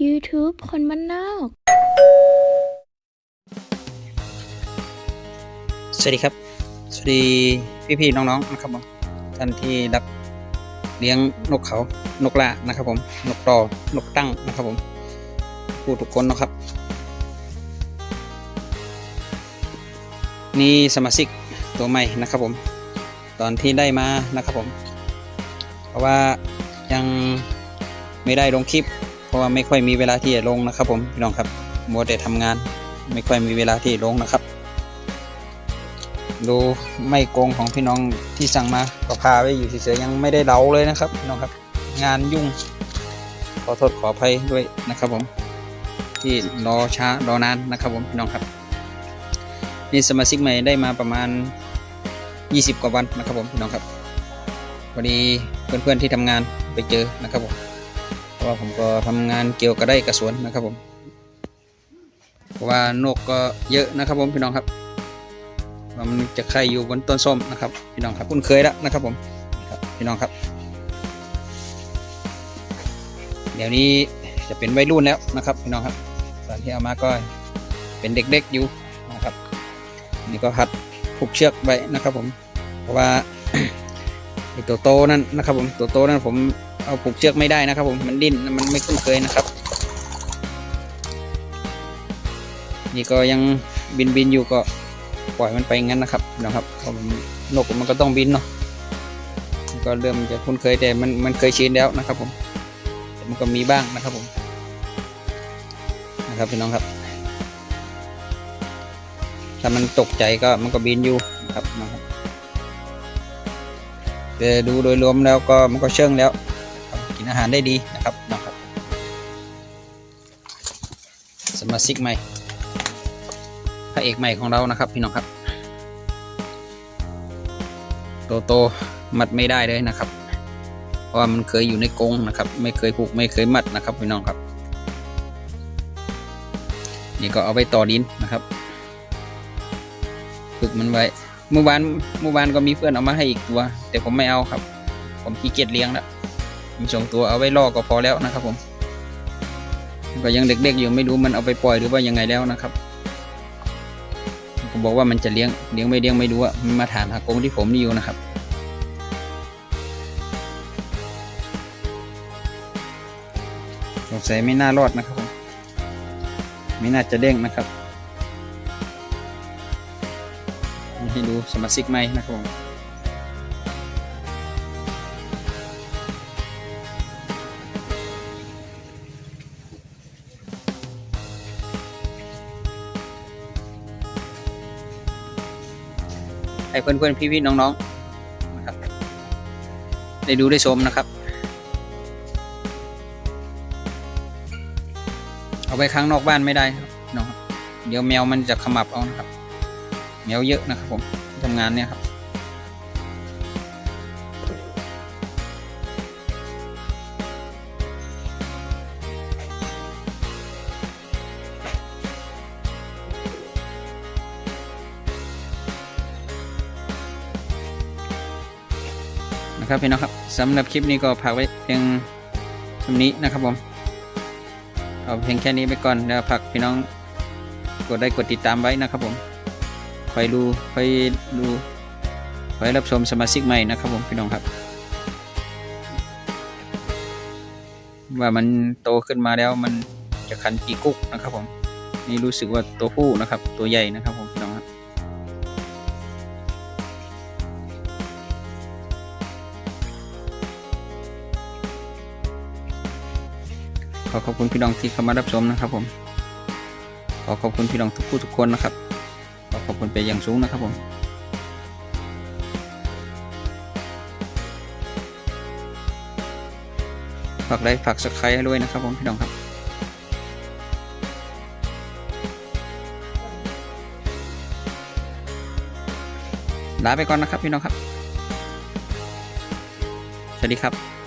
YouTube คนบ้านนอก สวัสดีครับ สวัสดีพี่ๆน้องๆนะครับผมท่านที่รักเลี้ยงนกเขา นกละนะครับผม นกตอ นกตั้งนะครับผมผู้ทุกคนนะครับ นี่สมาชิกตัวใหม่นะครับผม ตอนที่ได้มานะครับผม เพราะว่ายังไม่ได้ลงคลิป ราะว่าไม่ค่อยมีเวลาที่จะลงนะครับ ผมพี่น้องครับมัวแต่ทำงาน ไม่ค่อยมีเวลาที่ลงนะครับ ดูไม่โกงของพี่น้องที่สั่งมาก็พาไว้อยู่เฉยๆยังไม่ได้เดาเลยนะครับพี่น้องครับ งานยุ่ง ขอโทษขออภัยด้วยนะครับผม ที่รอช้ารอนานนะครับผมพี่น้องครับนี่สมาชิกใหม่ได้มาประมาณ 20 กว่าวันนะครับผมพี่น้องครับพอดีเพื่อนๆที่ทำงานไปเจอนะครับผม ราะว่าผมก็ทำงานเกี่ยวกับได้กระสวนนะครับผมเพราะว่านกก็เยอะนะครับผมพี่น้องครับว่ามันจะไข่อยู่บนต้นส้มนะครับ พี่น้องครับคุ้นเคยแล้วนะครับผมครับพี่น้องครับ เดี๋ยวนี้จะเป็นวัยรุ่นแล้วนะครับ พี่น้องครับตอนที่เอามาก็เป็นเด็กๆอยู่นะครับนี่ก็หัดผูกเชือกไว้นะครับผม เพราะว่าตัวโตนั่นนะครับผมตัวโตนั่นผม เอาผูกเชือกไม่ได้นะครับ ผมมันดิ้นมันไม่คุ้นเคยนะครับ นี่ก็ยังบินบินอยู่ก็ปล่อยมันไปงั้นนะครับนะครับเพราะมันกมันก็ต้องบินเนาะก็เริ่มจะคุ้นเคยแต่มันมันเคยชินแล้วนะครับ ผมแต่มันก็มีบ้างนะครับผมนะครับพี่น้องครับ ถ้ามันตกใจก็มันก็บินอยู่นะครับนะครับแต่ดูโดยรวมแล้วก็มันก็เชื่องแล้ว กินอาหารได้ดีนะครับนะครับสมาชิกใหม่พระเอกใหม่ของเรานะครับพี่น้องครับ โตโตมัดไม่ได้เลยนะครับ เพราะว่ามันเคยอยู่ในกรงนะครับ ไม่เคยผูกไม่เคยมัดนะครับพี่น้องครับ นี่ก็เอาไปต่อดินนะครับฝึกมันไว้เมื่อวานเมื่อวานก็มีเพื่อนเอามาให้อีกตัว แต่ผมไม่เอาครับ ผมขี้เกียจเลี้ยงแล้ว มีสองตัวเอาไว้ล่อก็พอแล้วนะครับผมก็ยังเด็กๆอยู่ไม่รู้มันเอาไปปล่อยหรือว่ายังไงแล้วนะครับผมบอกว่ามันจะเลี้ยงเลี้ยงไม่เลี้ยงไม่รู้อะมันมาถามหากงที่ผมนี่อยู่นะครับ สงสัยไม่น่ารอดนะครับผมไม่น่าจะเด้งนะครับให้ดูสมาชิกใหม่นะครับผม ให้เพื่อนๆพี่ๆน้องๆนะครับได้ดูได้ชมนะครับ เอาไปข้างนอกบ้านไม่ได้ครับน้องครับเดี๋ยวแมวมันจะขมับเอานะครับ แมวเยอะนะครับผมทำงานเนี่ยครับ นะครับพี่น้องครับสำหรับคลิปนี้ก็พักไว้เพียงเท่านี้นะครับผมเอาเพียงแค่นี้ไปก่อนแล้วพักพี่น้องกดได้กดติดตามไว้นะครับผมคอยดูคอยดูคอยรับชมสมาชิกใหม่นะครับผมพี่น้องครับ ว่ามันโตขึ้นมาแล้วมันจะขันกี่กุ๊กนะครับผมนี่รู้สึกว่าตัวผู้นะครับ ตัวใหญ่นะครับผม ขอขอบคุณพี่น้องที่เข้ามารับชมนะครับผม ขอขอบคุณพี่น้องทุกผู้ทุกคนนะครับ ขอขอบคุณไปอย่างสูงนะครับผมฝากไลค์ฝากสักใครให้ด้วยนะครับผมพี่น้องครับลาไปก่อนนะครับพี่น้องครับ สวัสดีครับ